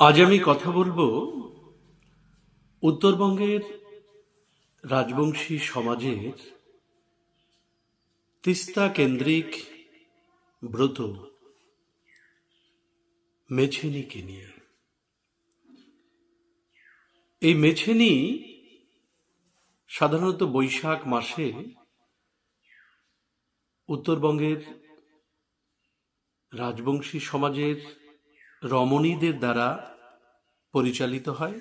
আজ আমি কথা বলব উত্তরবঙ্গের রাজবংশী সমাজের তিস্তা কেন্দ্রিক ব্রত মেছেনিকে নিয়ে। এই মেছেনি সাধারণত বৈশাখ মাসে উত্তরবঙ্গের রাজবংশী সমাজের রমণীদের দ্বারা পরিচালিত হয়।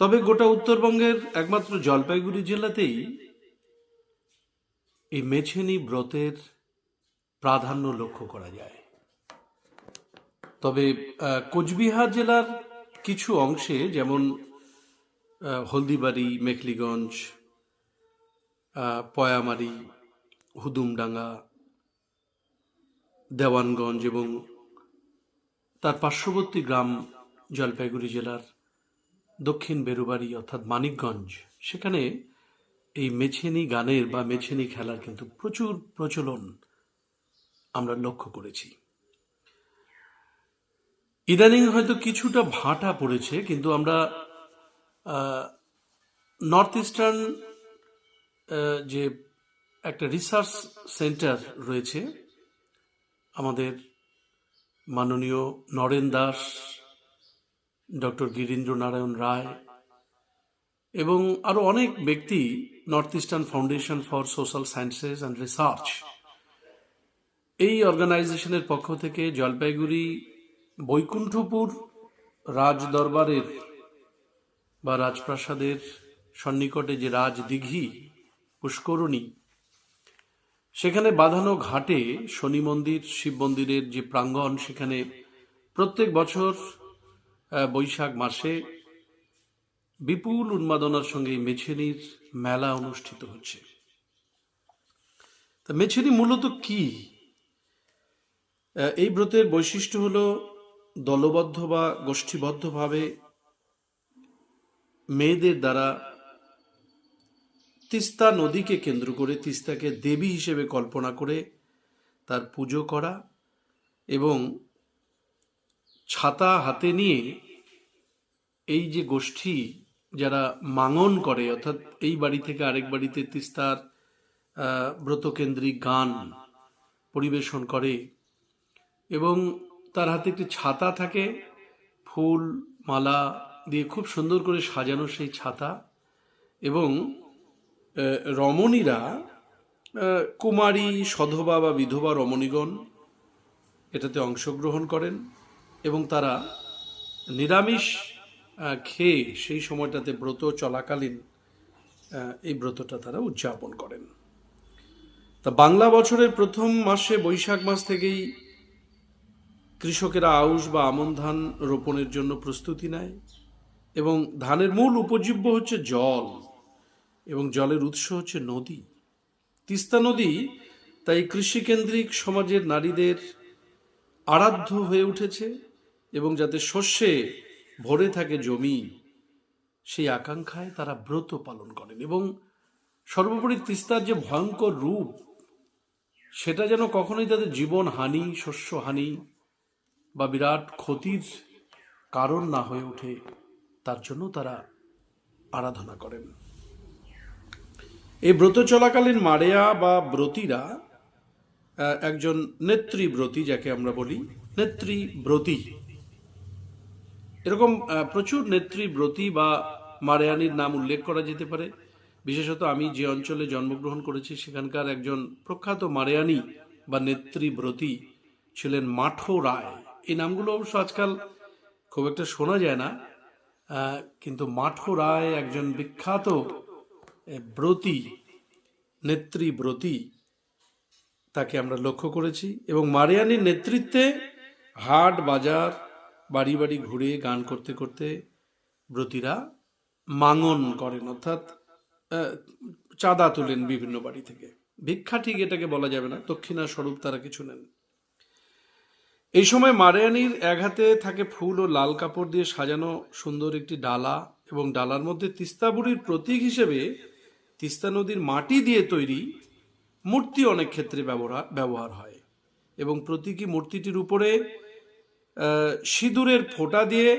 তবে গোটা উত্তরবঙ্গের একমাত্র জলপাইগুড়ি জেলাতেই এই মেছেনি ব্রতের প্রাধান্য লক্ষ্য করা যায়। তবে কোচবিহার জেলার কিছু অংশে যেমন হলদিবাড়ি, মেখলিগঞ্জ পয়ামারি, হুদুমডাঙ্গা, দেওয়ানগঞ্জ এবং তার পার্শ্ববর্তী গ্রাম জলপাইগুড়ি জেলার দক্ষিণ বেরুবাড়ি, অর্থাৎ মানিকগঞ্জ। সেখানে এই মেছেনি গানের বা মেছেনি খেলার কিন্তু প্রচুর প্রচলন আমরা লক্ষ্য করেছি। ইদানিং হয়তো কিছুটা ভাটা পড়েছে, কিন্তু আমরা নর্থ ইস্টার্ন যে একটা রিসার্চ সেন্টার রয়েছে, আমাদের মাননীয় নরেন দাস, ডক্টর গিরীন্দ্র নারায়ণ রায় এবং আরও অনেক ব্যক্তি North Eastern Foundation for Social Sciences and Research এই অর্গানাইজেশনের পক্ষ থেকে জলপাইগুড়ি, বৈকুণ্ঠপুর রাজ দরবারের বা রাজপ্রাসাদের সন্নিকটে যে রাজদিঘি পুষ্করণী সেখানে বাঁধানো ঘাটে শনি মন্দির, শিব মন্দিরের যে প্রাঙ্গণ, সেখানে প্রত্যেক বছর বৈশাখ মাসে বিপুল উন্মাদনার সঙ্গে মেছেনির মেলা অনুষ্ঠিত হচ্ছে। তা মেছেনি মূলত কি? এই ব্রতের বৈশিষ্ট্য হল দলবদ্ধ বা গোষ্ঠীবদ্ধভাবে মেয়েদের দ্বারা তিস্তা নদীকে কেন্দ্র করে তিস্তাকে দেবী হিসেবে কল্পনা করে তার পুজো করা এবং ছাতা হাতে নিয়ে এই যে গোষ্ঠী যারা মাঙন করে, অর্থাৎ এই বাড়ি থেকে আরেক বাড়িতে তিস্তার ব্রতকেন্দ্রিক গান পরিবেশন করে এবং তার হাতে একটি ছাতা থাকে, ফুল, মালা দিয়ে খুব সুন্দর করে সাজানো সেই ছাতা এবং রমণীরা কুমারী, সধবা বা বিধবা রমণীগণ এটাতে অংশগ্রহণ করেন এবং তারা নিরামিষ খেয়ে সেই সময়টাতে ব্রত চলাকালীন এই ব্রতটা তারা উদযাপন করেন। তা বাংলা বছরের প্রথম মাসে বৈশাখ মাস থেকেই কৃষকেরা আউশ বা আমন ধান রোপণের জন্য প্রস্তুতি নেয় এবং ধানের মূল উপজীব্য হচ্ছে জল। এবং জলের উৎস হচ্ছে নদী। তিস্তা নদী তাই কৃষিকেন্দ্রিক সমাজের নারীদের আরাধ্য হয়ে উঠেছে এবং যাতে শস্যে ভরে থাকে জমি, সেই আকাঙ্ক্ষায় তারা ব্রত পালন করেন এবং সর্বোপরি তিস্তার যে ভয়ঙ্কর রূপ, সেটা যেন কখনোই তাদের জীবন হানি, শস্য হানি বা বিরাট ক্ষতির কারণ না হয়ে ওঠে, তার জন্য তারা আরাধনা করেন। এই ব্রত চলাকালীন মারেয়া বা ব্রতীরা একজন নেত্রীব্রতী যাকে আমরা বলি নেত্রীব্রতী এরকম প্রচুর নেত্রীব্রতী বা মারেয়ানির নাম উল্লেখ করা যেতে পারে। বিশেষত আমি যে অঞ্চলে জন্মগ্রহণ করেছি, সেখানকার একজন প্রখ্যাত মারেয়ানি বা নেত্রীব্রতী ছিলেন মাঠো রায়। এই নামগুলো অবশ্য আজকাল খুব একটা শোনা যায় না কিন্তু মাঠো রায় একজন বিখ্যাত ব্রতী, নেত্রী ব্রতী তাকে আমরা লক্ষ্য করেছি এবং মারিয়ানির নেতৃত্বে হাট, বাজার বাড়ি বাড়ি ঘুরে গান করতে করতে ব্রতীরা মাঙন করেন, অর্থাৎ চাঁদা তোলেন বিভিন্ন বাড়ি থেকে। ভিক্ষা ঠিক এটাকে বলা যাবে না, দক্ষিণা স্বরূপ তারা কিছু নেন। এই সময় মারিয়ানির এক হাতে থাকে ফুল ও লাল কাপড় দিয়ে সাজানো সুন্দর একটি ডালা এবং ডালার মধ্যে তিস্তা বুড়ির প্রতীক হিসেবে তিস্তা নদীর মাটি দিয়ে তৈরি মূর্তি অনেক ক্ষেত্রে ব্যবহার ব্যবহার হয়। এবং প্রতীকী মূর্তিটির উপরে সিঁদুরের ফোঁটা দিয়ে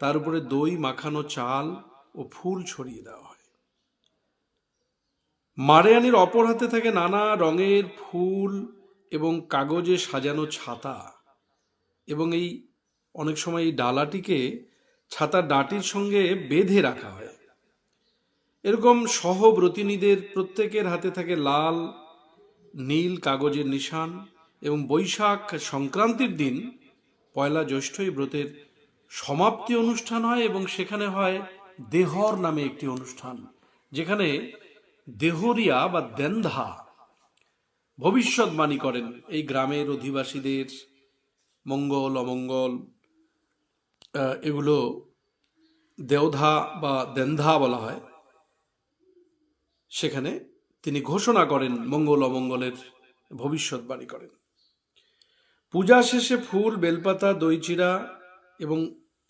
তার উপরে দই, মাখানো চাল ও ফুল ছড়িয়ে দেওয়া হয়। মারিয়ানির অপর হাতে থাকে নানা রঙের ফুল এবং কাগজে সাজানো ছাতা এবং এই অনেক সময় এই ডালাটিকে ছাতার ডাটির সঙ্গে বেঁধে রাখা হয়। এরকম সহব্রতিনীদের প্রত্যেকের হাতে থাকে লাল, নীল কাগজের নিশান এবং বৈশাখ সংক্রান্তির দিন পয়লা জ্যৈষ্ঠই ব্রতের সমাপ্তি অনুষ্ঠান হয় এবং সেখানে হয় দেহর নামে একটি অনুষ্ঠান, যেখানে দেহরিয়া বা দেন্ধা ভবিষ্যৎবাণী করেন। এই গ্রামের অধিবাসীদের মঙ্গল, অমঙ্গল এগুলো দেওধা বা দেন্ধা বলা হয়। সেখানে তিনি ঘোষণা করেন মঙ্গল অমঙ্গলের ভবিষ্যৎবাণী করেন। পূজা শেষে ফুল, বেলপাতা দই চিড়া এবং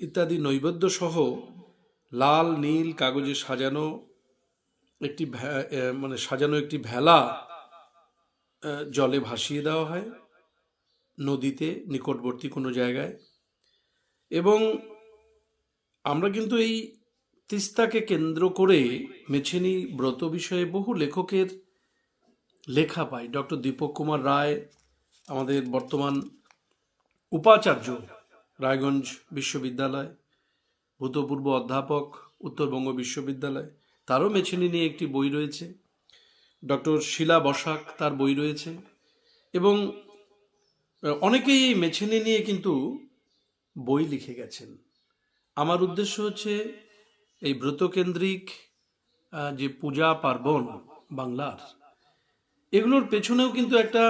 ইত্যাদি নৈবেদ্য সহ লাল, নীল কাগজে সাজানো একটি মানে সাজানো একটি ভেলা জলে ভাসিয়ে দেওয়া হয় নদীতে নিকটবর্তী কোনো জায়গায়। এবং আমরা কিন্তু এই তিস্তাকে কেন্দ্র করে মেছেনি ব্রত বিষয়ে বহু লেখকের লেখা পাই ডক্টর দীপক কুমার রায়, আমাদের বর্তমান উপাচার্য রায়গঞ্জ বিশ্ববিদ্যালয়, ভূতপূর্ব অধ্যাপক, উত্তরবঙ্গ বিশ্ববিদ্যালয়, তারও মেছেনি নিয়ে একটি বই রয়েছে। ডক্টর শিলা বসাক তার বই রয়েছে এবং অনেকেই এই মেছেনি নিয়ে কিন্তু বই লিখে গেছেন। আমার উদ্দেশ্য হচ্ছে এই ব্রতকেন্দ্রিক যে পূজা পার্বণ বাংলার, এগুলোর পেছনেও কিন্তু একটা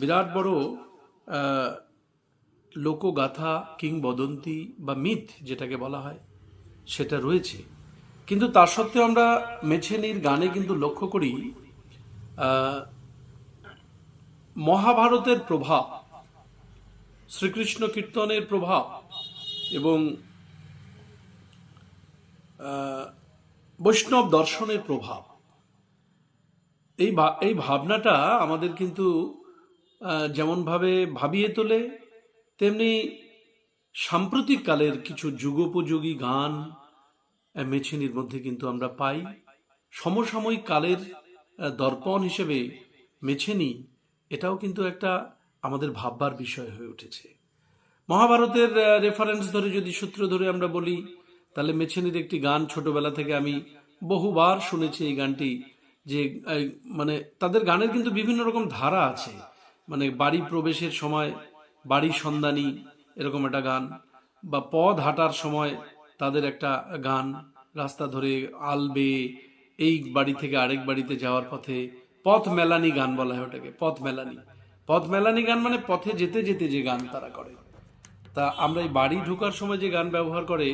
বিরাট বড় লোকগাথা কিংবদন্তি বা মিথ যেটাকে বলা হয়, সেটা রয়েছে। কিন্তু তার সত্ত্বেও আমরা মেছেনির গানে কিন্তু লক্ষ্য করি মহাভারতের প্রভাব, শ্রীকৃষ্ণ কীর্তনের প্রভাব এবং বৈষ্ণব দর্শনের প্রভাব। এই এই ভাবনাটা আমাদের কিন্তু যেমনভাবে ভাবিয়ে তোলে, তেমনি সাম্প্রতিক কালের কিছু যুগোপযোগী গান মেছিনির মধ্যে কিন্তু আমরা পাই। সমসাময়িক কালের দর্পণ হিসেবে মেছেনি এটাও কিন্তু একটা আমাদের ভাববার বিষয় হয়ে উঠেছে। মহাভারতের রেফারেন্স ধরে যদি সূত্র ধরে আমরা বলি তাহলে মেছেনির একটি গান ছোটবেলা থেকে আমি বহুবার শুনেছি এই গানটি, যে মানে তাদের গানের কিন্তু বিভিন্ন রকম ধারা আছে। মানে বাড়ি প্রবেশের সময় বাড়ি সন্ধানী এরকম একটা গান, বা পথ হাঁটার সময় তাদের একটা গান, রাস্তা ধরে আলবে এই বাড়ি থেকে আরেক বাড়িতে যাওয়ার পথে পথ মেলানি গান বলা হয় ওটাকে, পথ মেলানি। পথ মেলানি গান মানে পথে যেতে যেতে যে গান তারা করে। তা আমরা এই বাড়ি ঢোকার সময় যে গান ব্যবহার করে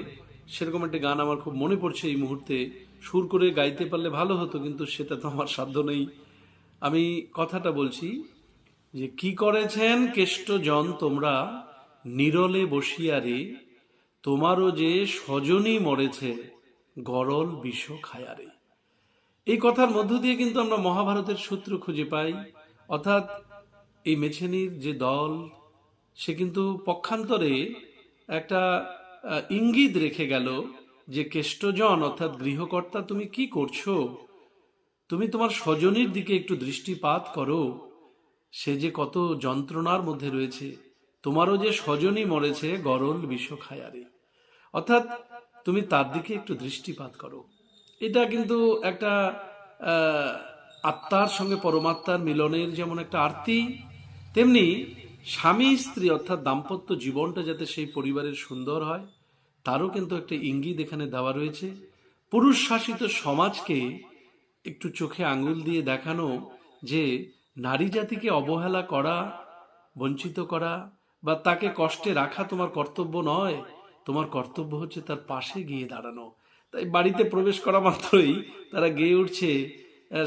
সেরকম একটা গান আমার খুব মনে পড়ছে এই মুহূর্তে। সুর করে গাইতে পারলে ভালো হতো, কিন্তু সেটা তো আমার সাধ্য নেই। আমি কথাটা বলছি যে, কি করেছেন কেষ্টজন তোমরা? নিরলে বসিয়ারে তোমারও যে স্বজনই মরেছে, গরল বিষ খায়ারে এই কথার মধ্য দিয়ে কিন্তু আমরা মহাভারতের সূত্র খুঁজে পাই। অর্থাৎ এই মেছেনির যে দল, সে কিন্তু পক্ষান্তরে একটা ইঙ্গিত রেখে গেল যে কেষ্টজন, অর্থাৎ গৃহকর্তা, তুমি কি করছ? তুমি তোমার স্বজনের দিকে একটু দৃষ্টিপাত করো। সে যে কত যন্ত্রণার মধ্যে রয়েছে, তোমারও যে স্বজনই মরেছে, গরল বিষ খায়ারে। অর্থাৎ তুমি তার দিকে একটু দৃষ্টিপাত করো। এটা কিন্তু একটা আত্মার সঙ্গে পরমাত্মার মিলনের যেমন একটা আরতি, তেমনি স্বামী স্ত্রী অর্থাৎ দাম্পত্য জীবনটা যাতে সেই পরিবারের সুন্দর হয়, তারও কিন্তু একটা ইঙ্গিত এখানে দেওয়া রয়েছে। পুরুষ শাসিত সমাজকে একটু চোখে আঙুল দিয়ে দেখানো যে নারী জাতিকে অবহেলা করা, বঞ্চিত করা বা তাকে কষ্টে রাখা তোমার কর্তব্য নয়, তোমার কর্তব্য হচ্ছে তার পাশে গিয়ে দাঁড়ানো। তাই বাড়িতে প্রবেশ করা মাত্রই তারা গেয়ে উঠছে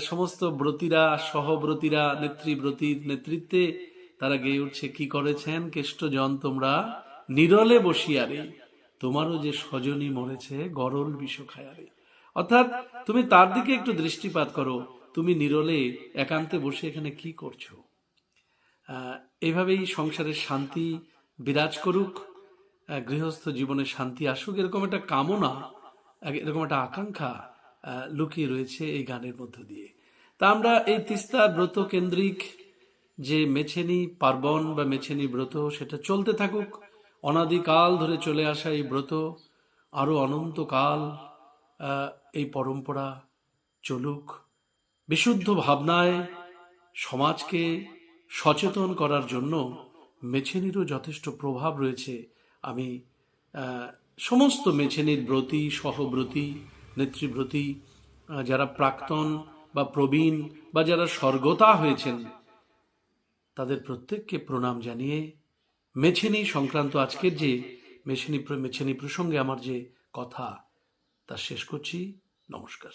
সমস্ত ব্রতীরা, সহব্রতীরা নেতৃব্রতীর নেতৃত্বে তারা গেয়ে উঠছে, কি করেছেন কেষ্টজন তোমরা? নিরলে বসিয়ারে তোমারও যে স্বজনই মরেছে, গরল বিষ খায়ারে অর্থাৎ তুমি তার দিকে একটু দৃষ্টিপাত করো। তুমি নিরলে, একান্তে বসে এখানে কি করছ? এভাবেই সংসারের শান্তি বিরাজ করুক। গৃহস্থ জীবনে শান্তি আসুক, এরকম একটা কামনা, এরকম একটা আকাঙ্ক্ষা লুকিয়ে রয়েছে এই গানের মধ্য দিয়ে। তা আমরা এই তিস্তা ব্রত কেন্দ্রিক যে মেছেনি পার্বণ বা মেছেনি ব্রত, সেটা চলতে থাকুক। অনাদিকাল ধরে চলে আসা এই ব্রত আরও অনন্তকাল এই পরম্পরা চলুক। বিশুদ্ধ ভাবনায় সমাজকে সচেতন করার জন্য মেছেনিরও যথেষ্ট প্রভাব রয়েছে। আমি সমস্ত মেছেনির ব্রতী, সহব্রতী, নেতৃব্রতী যারা প্রাক্তন বা প্রবীণ বা যারা স্বর্গতা হয়েছেন তাদের প্রত্যেককে প্রণাম জানিয়ে মেছেনি সংক্রান্ত আজকের যে মেছেনি মেছেনি প্রসঙ্গে আমার যে কথা, তা শেষ করছি। নমস্কার।